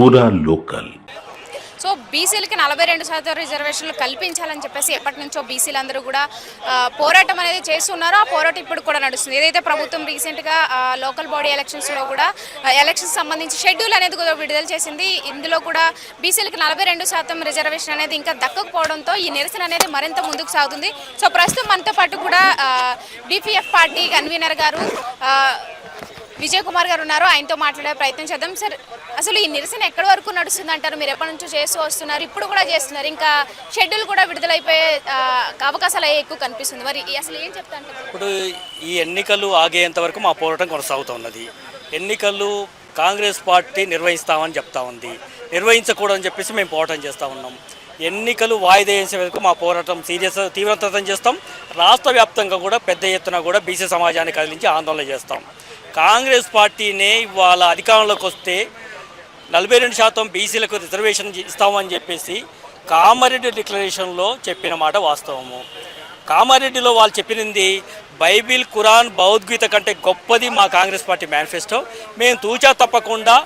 పూరా local. So బీసీలకి నలభై రెండు శాతం రిజర్వేషన్లు కల్పించాలని చెప్పేసి ఎప్పటి నుంచో బీసీలందరూ కూడా పోరాటం అనేది చేస్తున్నారు. ఆ పోరాటం ఇప్పుడు కూడా నడుస్తుంది. ఏదైతే ప్రభుత్వం రీసెంట్గా లోకల్ బాడీ ఎలక్షన్స్లో కూడా ఎలక్షన్స్ సంబంధించి షెడ్యూల్ అనేది కూడా విడుదల చేసింది. ఇందులో కూడా బీసీలకి నలభై రెండు శాతం రిజర్వేషన్ అనేది ఇంకా దక్కకపోవడంతో ఈ నిరసన అనేది మరింత ముందుకు సాగుతుంది. సో ప్రస్తుతం మనతో పాటు కూడా డిపిఎఫ్ పార్టీ కన్వీనర్ గారు విజయ్ కుమార్ గారు ఉన్నారు. ఆయనతో మాట్లాడే ప్రయత్నం చేద్దాం. సార్ అసలు ఈ నిరసన ఎక్కడి వరకు నడుస్తుంది అంటారు మీరు ఎప్పటి నుంచో చేస్తూ వస్తున్నారు. ఇప్పుడు కూడా చేస్తున్నారు. ఇంకా షెడ్యూల్ కూడా విడుదలైపోయే అవకాశాలు అయ్యే ఎక్కువ కనిపిస్తుంది. మరి అసలు ఏం చెప్తాను ఇప్పుడు ఈ ఎన్నికలు ఆగేంత వరకు మా పోరాటం కొనసాగుతున్నది ఎన్నికలు కాంగ్రెస్ పార్టీ నిర్వహిస్తామని చెప్తా ఉంది. నిర్వహించకూడదని చెప్పేసి మేము పోరాటం చేస్తూ ఉన్నాం. ఎన్నికలు వాయిదా వేసే వరకు మా పోరాటం సీరియస్ తీవ్రతరం చేస్తాం. రాష్ట్ర వ్యాప్తంగా కూడా పెద్ద ఎత్తున కూడా బీసీ సమాజాన్ని కదిలించి ఆందోళన చేస్తాం. కాంగ్రెస్ పార్టీనే ఇవాళ అధికారంలోకి వస్తే నలభై రెండు శాతం బీసీలకు రిజర్వేషన్ ఇస్తామని చెప్పేసి కామారెడ్డి డిక్లరేషన్లో చెప్పిన మాట వాస్తవము. కామారెడ్డిలో వాళ్ళు చెప్పినది బైబిల్ ఖురాన్ భౌద్గీత కంటే గొప్పది మా కాంగ్రెస్ పార్టీ మేనిఫెస్టో. మేము తూచా తప్పకుండా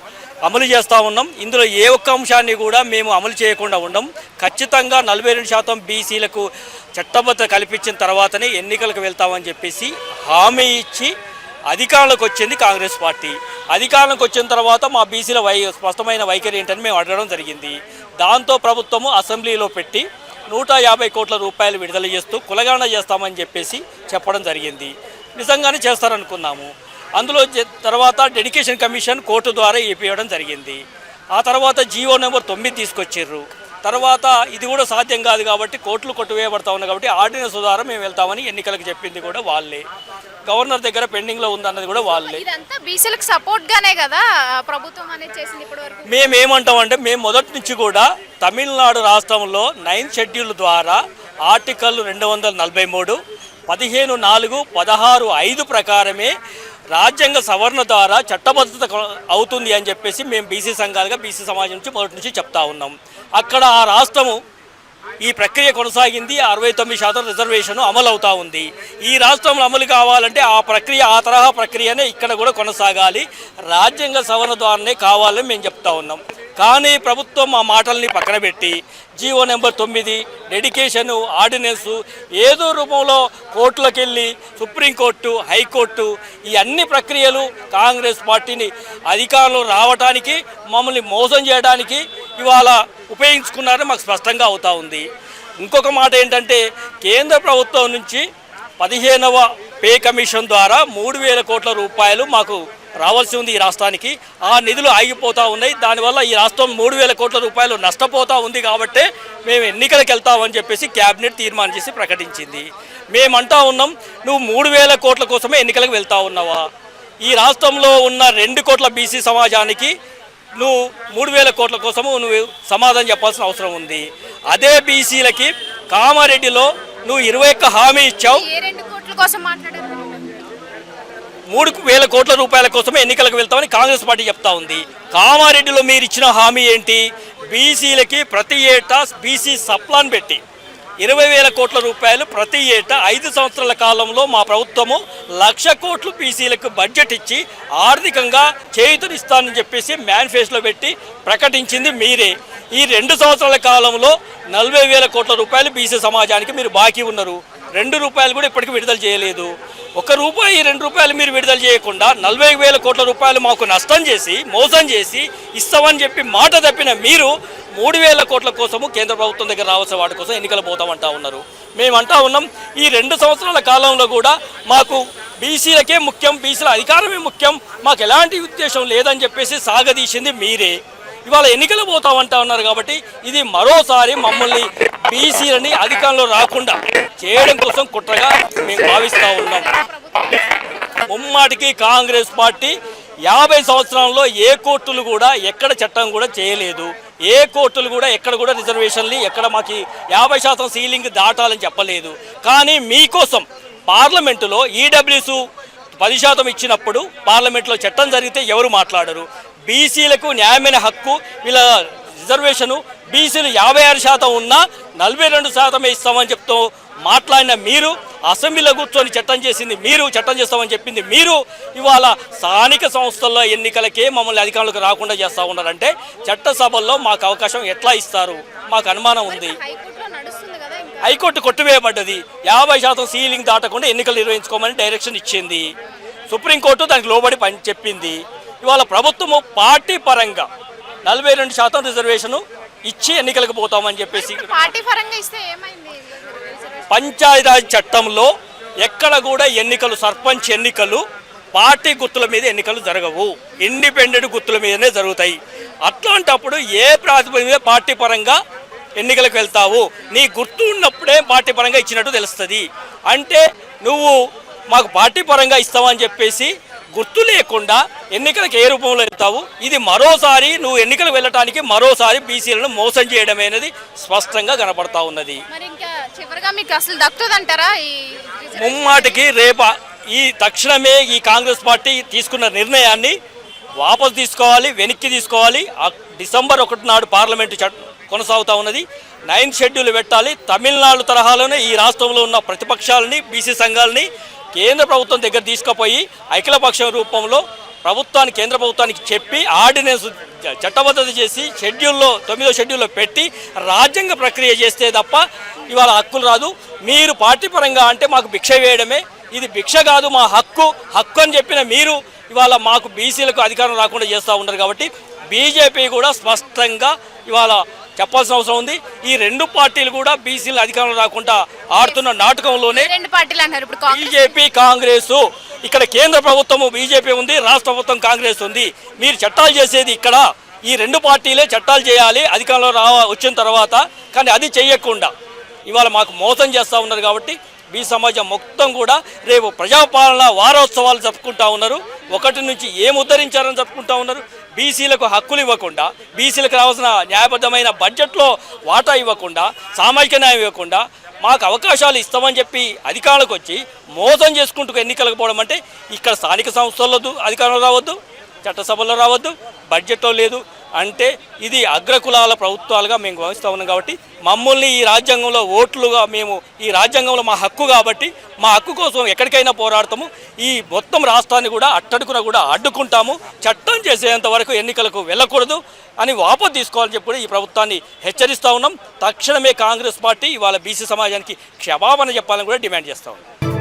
అమలు చేస్తూ ఉన్నాం. ఇందులో ఏ ఒక్క అంశాన్ని కూడా మేము అమలు చేయకుండా ఉండం. ఖచ్చితంగా నలభై రెండు శాతం బీసీలకు చట్టబద్ధత కల్పించిన తర్వాతనే ఎన్నికలకు వెళ్తామని చెప్పేసి హామీ ఇచ్చి అధికారంలోకి వచ్చింది కాంగ్రెస్ పార్టీ. అధికారంలోకి వచ్చిన తర్వాత మా బీసీల వై స్పష్టమైన వైఖరి ఏంటని మేము అడగడం జరిగింది. దాంతో ప్రభుత్వము అసెంబ్లీలో పెట్టి నూట యాభై కోట్ల రూపాయలు విడుదల చేస్తూ కులగాన చేస్తామని చెప్పేసి చెప్పడం జరిగింది. నిజంగానే చేస్తారనుకున్నాము. అందులో తర్వాత డెడికేషన్ కమిషన్ కోర్టు ద్వారా ఇప్పించడం జరిగింది. ఆ తర్వాత జీవో నెంబర్ తొమ్మిది తీసుకొచ్చిర్రు. తర్వాత ఇది కూడా సాధ్యం కాదు కాబట్టి కోర్టులు కొట్టువేయబడతా ఉన్నాయి కాబట్టి ఆర్డినెన్స్ ద్వారా మేము వెళ్తామని ఎన్నికలకు చెప్పింది కూడా వాళ్ళే. గవర్నర్ దగ్గర పెండింగ్లో ఉందన్నది కూడా వాళ్ళే. ఇదంతా బీసీలకు సపోర్ట్ గానే కదా ప్రభుత్వం అనేది చేసింది ఇప్పటి వరకు మేము ఏమంటామంటే మేము మొదటి నుంచి కూడా తమిళనాడు రాష్ట్రంలో నైన్త్ షెడ్యూల్ ద్వారా ఆర్టికల్ రెండు వందల నలభై మూడు పదిహేను నాలుగు పదహారు ఐదు ప్రకారమే రాజ్యాంగ సవరణ ద్వారా చట్టబద్ధత అవుతుంది అని చెప్పేసి మేము బీసీ సంఘాలుగా బీసీ సమాజం నుంచి మొదటి నుంచి చెప్తా ఉన్నాం. అక్కడ ఆ రాష్ట్రము ఈ ప్రక్రియ కొనసాగింది. అరవై తొమ్మిది శాతం రిజర్వేషన్ అమలు అవుతా ఉంది. ఈ రాష్ట్రంలో అమలు కావాలంటే ఆ ప్రక్రియ ఆ తరహా ప్రక్రియనే ఇక్కడ కూడా కొనసాగాలి. రాజ్యాంగ సవరణ ద్వారానే కావాలని మేము చెప్తా ఉన్నాం. కానీ ప్రభుత్వం ఆ మాటల్ని పక్కన పెట్టి జీవో నెంబర్ తొమ్మిది డెడికేషన్ ఆర్డినెన్స్ ఏదో రూపంలో కోర్టులకు వెళ్ళి సుప్రీంకోర్టు హైకోర్టు ఈ అన్ని ప్రక్రియలు కాంగ్రెస్ పార్టీని అధికారంలో రావటానికి మమ్మల్ని మోసం చేయడానికి ఇవాళ ఉపయోగించుకున్నారని మాకు స్పష్టంగా అవుతా ఉంది. ఇంకొక మాట ఏంటంటే కేంద్ర ప్రభుత్వం నుంచి పదిహేనవ పే కమిషన్ ద్వారా మూడు వేల కోట్ల రూపాయలు మాకు రావాల్సి ఉంది ఈ రాష్ట్రానికి. ఆ నిధులు ఆగిపోతూ ఉన్నాయి. దానివల్ల ఈ రాష్ట్రం మూడు వేల కోట్ల రూపాయలు నష్టపోతూ ఉంది కాబట్టే మేము ఎన్నికలకు వెళ్తామని చెప్పేసి క్యాబినెట్ తీర్మానం చేసి ప్రకటించింది. మేమంటా ఉన్నాం నువ్వు మూడు వేల కోట్ల కోసమే ఎన్నికలకు వెళ్తా ఉన్నావా? ఈ రాష్ట్రంలో ఉన్న రెండు కోట్ల బీసీ సమాజానికి నువ్వు మూడు వేల కోట్ల కోసము నువ్వు సమాధానం చెప్పాల్సిన అవసరం ఉంది. అదే బీసీలకి కామారెడ్డిలో నువ్వు ఇరవై ఒక్క హామీ ఇచ్చావు. మూడు వేల కోట్ల రూపాయల కోసమే ఎన్నికలకు వెళ్తామని కాంగ్రెస్ పార్టీ చెప్తా ఉంది. కామారెడ్డిలో మీరు ఇచ్చిన హామీ ఏంటి? బీసీలకి ప్రతి ఏటా బీసీ సప్లాన్ పెట్టి. ఇరవై వేల కోట్ల రూపాయలు ప్రతి ఏటా ఐదు సంవత్సరాల కాలంలో మా ప్రభుత్వము లక్ష కోట్లు బీసీలకు బడ్జెట్ ఇచ్చి ఆర్థికంగా చేయుతనిస్తానని చెప్పేసి మేనిఫెస్టోలో పెట్టి ప్రకటించింది మీరే. ఈ రెండు సంవత్సరాల కాలంలో నలభై వేల కోట్ల రూపాయలు బీసీ సమాజానికి మీరు బాకీ ఉన్నారు. రెండు రూపాయలు కూడా ఇప్పటికీ విడుదల చేయలేదు. ఒక రూపాయి రెండు రూపాయలు మీరు విడుదల చేయకుండా నలభై వేల కోట్ల రూపాయలు మాకు నష్టం చేసి మోసం చేసి ఇస్తామని చెప్పి మాట తప్పిన మీరు మూడు వేల కోట్ల కోసము కేంద్ర ప్రభుత్వం దగ్గర రావాల్సిన వాటి కోసం ఎన్నికలు పోతామంటా ఉన్నారు. మేమంటా ఉన్నాం ఈ రెండు సంవత్సరాల కాలంలో కూడా మాకు బీసీలకే ముఖ్యం బీసీల అధికారమే ముఖ్యం మాకు ఎలాంటి ఉద్దేశం లేదని చెప్పేసి సాగదీసింది మీరే. ఇవాళ ఎన్నికలు పోతామంటా ఉన్నారు కాబట్టి ఇది మరోసారి మమ్మల్ని బీసీలని అధికారంలో రాకుండా చేయడం కోసం కుట్రగా మేము భావిస్తూ ఉన్నాం. ముమ్మాటికి కాంగ్రెస్ పార్టీ యాభై సంవత్సరాల్లో ఏ కోర్టులు కూడా ఎక్కడ చట్టం కూడా చేయలేదు. ఏ కోర్టులు కూడా ఎక్కడ కూడా రిజర్వేషన్లు ఎక్కడ మాకు యాభై శాతం సీలింగ్ దాటాలని చెప్పలేదు. కానీ మీకోసం పార్లమెంటులో ఈడబ్ల్యూసు పది శాతం ఇచ్చినప్పుడు పార్లమెంట్లో చట్టం జరిగితే ఎవరు మాట్లాడరు? బీసీలకు న్యాయమైన హక్కు వీళ్ళ రిజర్వేషను బీసీలు యాభై ఆరు శాతం ఉన్నా నలభై రెండు శాతమే ఇస్తామని చెప్తూ మాట్లాడిన మీరు అసెంబ్లీలో కూర్చొని చట్టం చేసింది మీరు చట్టం చేస్తామని చెప్పింది మీరు ఇవాళ స్థానిక సంస్థల్లో ఎన్నికలకే మమ్మల్ని అధికారులకు రాకుండా చేస్తూ ఉన్నారంటే చట్టసభల్లో మాకు అవకాశం ఎట్లా ఇస్తారు? మాకు అనుమానం ఉంది. హైకోర్టు కొట్టివేయబడ్డది. యాభై శాతం సీలింగ్ దాటకుండా ఎన్నికలు నిర్వహించుకోమని డైరెక్షన్ ఇచ్చింది. సుప్రీంకోర్టు దానికి లోబడి పని చెప్పింది. ఇవాళ ప్రభుత్వము పార్టీ పరంగా నలభై రెండు శాతం రిజర్వేషను ఇచ్చి ఎన్నికలకు పోతామని చెప్పేసి పార్టీ పరంగా ఇస్తే ఏమైంది రిజర్వేషన్? పంచాయతీరాజ్ చట్టంలో ఎక్కడ కూడా ఎన్నికలు సర్పంచ్ ఎన్నికలు పార్టీ గుర్తుల మీద ఎన్నికలు జరగవు. ఇండిపెండెంట్ గుర్తుల మీదనే జరుగుతాయి. అట్లాంటప్పుడు ఏ ప్రాతిపదిక మీద పార్టీ పరంగా ఎన్నికలకు వెళ్తావు? నీ గుర్తు ఉన్నప్పుడే పార్టీ పరంగా ఇచ్చినట్టు తెలుస్తుంది. అంటే నువ్వు మాకు పార్టీ పరంగా ఇస్తావని చెప్పేసి గుర్తు లేకుండా ఎన్నికలకు ఏ రూపంలో వెళ్తావు? ఇది మరోసారి నువ్వు ఎన్నికలకు వెళ్ళటానికి మరోసారి బీసీలను మోసం చేయడం అనేది స్పష్టంగా కనపడతా ఉన్నది. చివరిగా మీకు అసలు దక్కుతుందంటారా? ముమ్మాటికి రేప ఈ తక్షణమే ఈ కాంగ్రెస్ పార్టీ తీసుకున్న నిర్ణయాన్ని వాపసు తీసుకోవాలి వెనక్కి తీసుకోవాలి. డిసెంబర్ ఒకటి నాడు పార్లమెంటు కొనసాగుతూ ఉన్నది. నైన్త్ షెడ్యూల్ పెట్టాలి. తమిళనాడు తరహాలోనే ఈ రాష్ట్రంలో ఉన్న ప్రతిపక్షాలని బీసీ సంఘాలని కేంద్ర ప్రభుత్వం దగ్గర తీసుకుపోయి ఐక్యపక్షం రూపంలో ప్రభుత్వాన్ని కేంద్ర ప్రభుత్వానికి చెప్పి ఆర్డినెన్స్ చట్టబద్ధత చేసి షెడ్యూల్లో తొమ్మిదో షెడ్యూల్లో పెట్టి రాజ్యాంగ ప్రక్రియ చేస్తే తప్ప ఇవాళ హక్కులు రాదు. మీరు పార్టీ పరంగా అంటే మాకు భిక్ష వేయడమే. ఇది భిక్ష కాదు మా హక్కు. హక్కు అని చెప్పిన మీరు ఇవాళ మాకు బీసీలకు అధికారం రాకుండా చేస్తూ ఉన్నారు కాబట్టి బీజేపీ కూడా స్పష్టంగా ఇవాళ చెప్పాల్సిన అవసరం ఉంది. ఈ రెండు పార్టీలు కూడా బీసీలు అధికారం రాకుండా ఆడుతున్న నాటకంలోనే రెండు పార్టీలు ఇప్పుడు కాంగ్రెస్ బీజేపీ కాంగ్రెస్. ఇక్కడ కేంద్ర ప్రభుత్వము బీజేపీ ఉంది రాష్ట్ర ప్రభుత్వం కాంగ్రెస్ ఉంది. మీరు చట్టాలు చేసేది ఇక్కడ. ఈ రెండు పార్టీలే చట్టాలు చేయాలి అధికారంలో రా వచ్చిన తర్వాత. కానీ అది చేయకుండా. ఇవాళ మాకు మోసం చేస్తూ ఉన్నారు కాబట్టి బీ సమాజం మొత్తం కూడా రేపు ప్రజాపాలన వారోత్సవాలు జరుపుకుంటా ఉన్నారు. ఒకటి నుంచి ఏం ఉద్ధరించారని జరుపుకుంటా ఉన్నారు. బీసీలకు హక్కులు ఇవ్వకుండా బీసీలకు రావాల్సిన న్యాయబద్ధమైన బడ్జెట్లో వాటా ఇవ్వకుండా సామాజిక న్యాయం ఇవ్వకుండా మాకు అవకాశాలు ఇస్తామని చెప్పి అధికారులకు వచ్చి మోసం చేసుకుంటూ ఎన్నికలకు పోవడం అంటే ఇక్కడ స్థానిక సంస్థల్లో వద్దు అధికారంలో రావద్దు చట్టసభలో రావద్దు బడ్జెట్లో లేదు. అంటే ఇది అగ్రకులాల ప్రభుత్వాలుగా మేము భావిస్తూ ఉన్నాం కాబట్టి మమ్మల్ని ఈ రాజ్యాంగంలో ఓట్లుగా మేము ఈ రాజ్యాంగంలో మా హక్కు కాబట్టి మా హక్కు కోసం ఎక్కడికైనా పోరాడతాము. ఈ మొత్తం రాష్ట్రాన్ని కూడా అట్టడుకున కూడా అడ్డుకుంటాము. చట్టం చేసేంత వరకు ఎన్నికలకు వెళ్ళకూడదు అని వాపసు తీసుకోవాలని చెప్పి ఈ ప్రభుత్వాన్ని హెచ్చరిస్తూ ఉన్నాం. తక్షణమే కాంగ్రెస్ పార్టీ ఇవాళ బీసీ సమాజానికి క్షమాపణ చెప్పాలని కూడా డిమాండ్ చేస్తా ఉన్నాం.